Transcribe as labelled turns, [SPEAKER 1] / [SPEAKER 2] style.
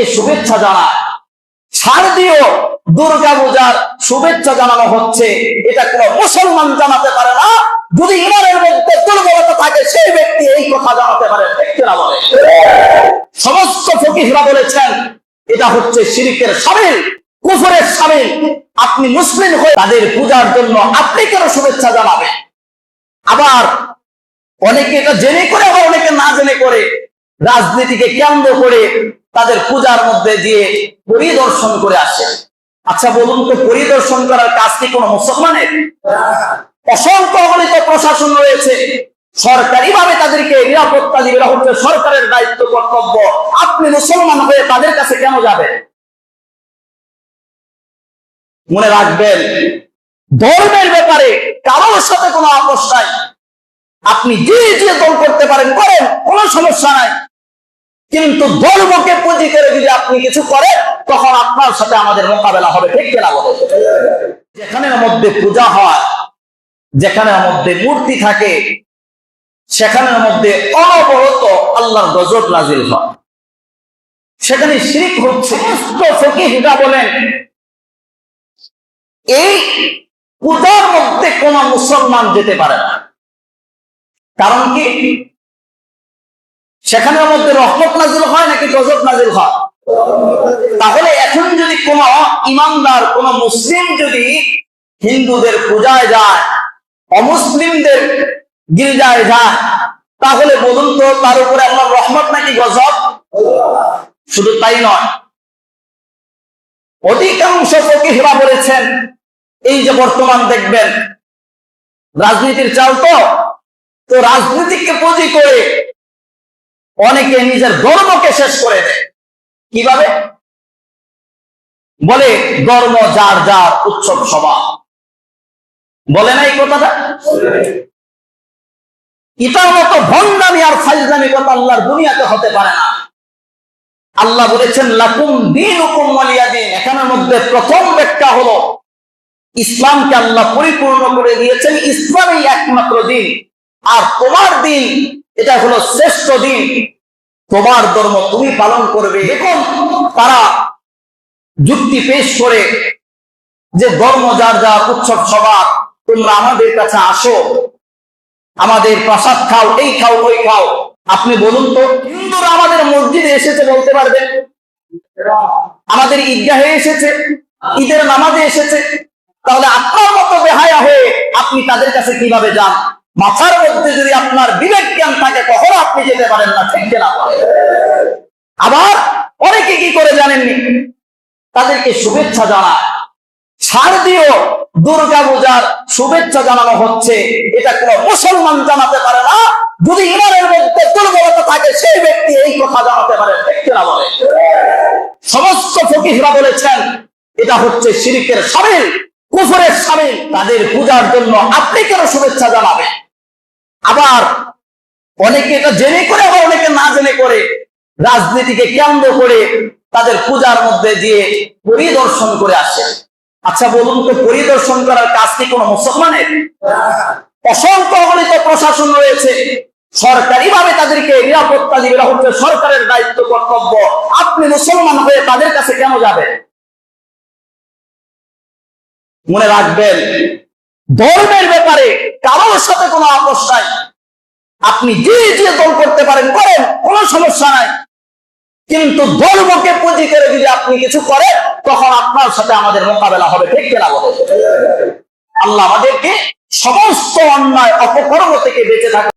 [SPEAKER 1] তাদেরকে শুভেচ্ছা জানায়। ছাড় দিও দুর্গা পূজার শুভেচ্ছা জানানো হচ্ছে। এটা কোনো মুসলমান জানাতে পারে না। যদি ইমানের মধ্যে দুর্বলতা থাকে, সেই ব্যক্তি এই কথা জানাতে পারে কিনা বলে? সমস্ত ফকিহরা বলেছেন, এটা হচ্ছে শিরিকের সামিল, কুফরের সামিল। আপনি মুসলিম হয়ে তাদের পূজার জন্য আপনি কেন শুভেচ্ছা জানাবেন? আবার অনেকে এটা জেনে করে, আবার অনেকে না জেনে করে। রাজনীতিকে কেন্দ্র করে তাদের পূজার মধ্যে দিয়ে পরিদর্শন করে আসে। আচ্ছা বলুন তো, পরিদর্শন করার কাজ কি কোনো মুসলমানের? অসংখ্য প্রশাসন রয়েছে। সরকারি ভাবে তাদেরকে নিরাপত্তা দিবে হচ্ছে সরকারের দায়িত্ব, কর্তব্য। আপনি মুসলমান হয়ে তাদের কাছে কেন যাবেন? মনে রাখবেন, ধর্মের ব্যাপারে কারোর সাথে কোনো আপোষ নাই। আপনি যে যে দল করতে পারেন, করেন, কোনো সমস্যা নাই। কিন্তু ধর্মকে পুঁজি করে যদি আপনি কিছু করেন, তখন আপনার সাথে আমাদের মোকাবেলা হবে। ঠিক কিনা বলে? যেখানের মধ্যে পূজা হয় যেখানের মধ্যে মূর্তি থাকে সেখানের মধ্যে অনবরত আল্লাহর গজব নাজিল হয়। সেখানে শিরিক হচ্ছে বলেন, এই পূজার মধ্যে কোন মুসলমান যেতে পারে না। কারণ কি? সেখানের মধ্যে রহমত নাজিল হয় নাকি গজব নাজিল হয়? তাহলে এখন যদি কোন ইমানদার, কোন মুসলিম যদি হিন্দুদের পূজায় যায়, অমুসলিমদের গির্জায় যায়, তাহলে বলুন তো তার উপরে আল্লাহ রহমত নাকি গজব? শুধু তাই নয়। অধিকাংশ ফকিহরা বলেছেন, এই যে বর্তমান দেখবেন, রাজনীতির চাল তো তো রাজনীতিকে পুঁজি করে অনেকে নিজের ধর্মকে শেষ করে দেয়। কীভাবে? বলে, ধর্ম যার যার উৎসব সভা বলে না এই কথাটা? ইতার মতো ভণ্ডামি আর ফাইজলামি কথা আল্লাহর দুনিয়াতে হতে পারে না। আল্লাহ বলেছেন, লাকুম দিন হুকুম দিন এখানের মধ্যে প্রথম ব্যাখ্যা হলো, ইসলামকে আল্লাহ পরিপূর্ণ করে দিয়েছেন ইসলামই একমাত্র দিন। আর তোমার দিন এটা হলো শ্রেষ্ঠ দিন। তোমার ধর্ম তুমি পালন করবে। দেখুন, তারা যুক্তি পেশ করে যে ধর্ম যার যার উৎসব সভা তোমরা আমাদের কাছে আসো। আমাদের প্রসাদ খাও, এই খাও, ওই খাও। আপনি বলুন তো, হিন্দুরা আমাদের মসজিদে এসেছে বলতে পারবেন আমাদের ঈদগাহে এসেছে, ঈদের নামাজে এসেছে। তাহলে আপনার মতো বেহায়া হয়ে আপনি তাদের কাছে কীভাবে যান? মাথার মধ্যে যদি আপনার বিবেক জ্ঞান থাকে, কখনো আপনি যেতে পারেন না ঠিক না আবার অনেকে কি করে জানেননি? তাদেরকে শুভেচ্ছা জানায়। ছাড় দিও, দুর্গা পূজার শুভেচ্ছা জানানো হচ্ছে। এটা কোনো মুসলমান জানাতে পারে না। যদি ইমানের মধ্যে দুর্বলতা থাকে, সেই ব্যক্তি এই কথা জানাতে পারে ঠিক কিনা বলে সমস্ত ফকিহরা বলেছেন, এটা হচ্ছে শিরিকের সামিল, কুফরের সামিল। তাদের পূজার জন্য আপনি কেন শুভেচ্ছা জানাবেন আবার অনেকে এটা জেনে করে, আবার অনেকে না জেনে করে। রাজনীতিকে কেন্দ্র করে তাদের পূজার মধ্যে দিয়ে পরিদর্শন করে আসে। আচ্ছা বলুন তো, পরিদর্শন করার কাজ কি কোনো মুসলমানের? অসংখ্য অগণিত প্রশাসন রয়েছে। সরকারি ভাবে তাদেরকে নিরাপত্তা দিবে হচ্ছে সরকারের দায়িত্ব, কর্তব্য। আপনি মুসলমান হয়ে তাদের কাছে কেন যাবেন? মনে রাখবেন, ধর্মের ব্যাপারে কারোর সাথে কোনো আপোষ নাই। আপনি যে যে দল করতে পারেন, করেন, কোন সমস্যা নাই। কিন্তু ধর্মকে পুঁজি করে যদি আপনি কিছু করেন, তখন আপনার সাথে আমাদের মোকাবেলা হবে, ঠিক কেনা বলে? আল্লাহ আমাদেরকে সমস্ত অন্যায়, অপকর্ম থেকে বেঁচে থাকা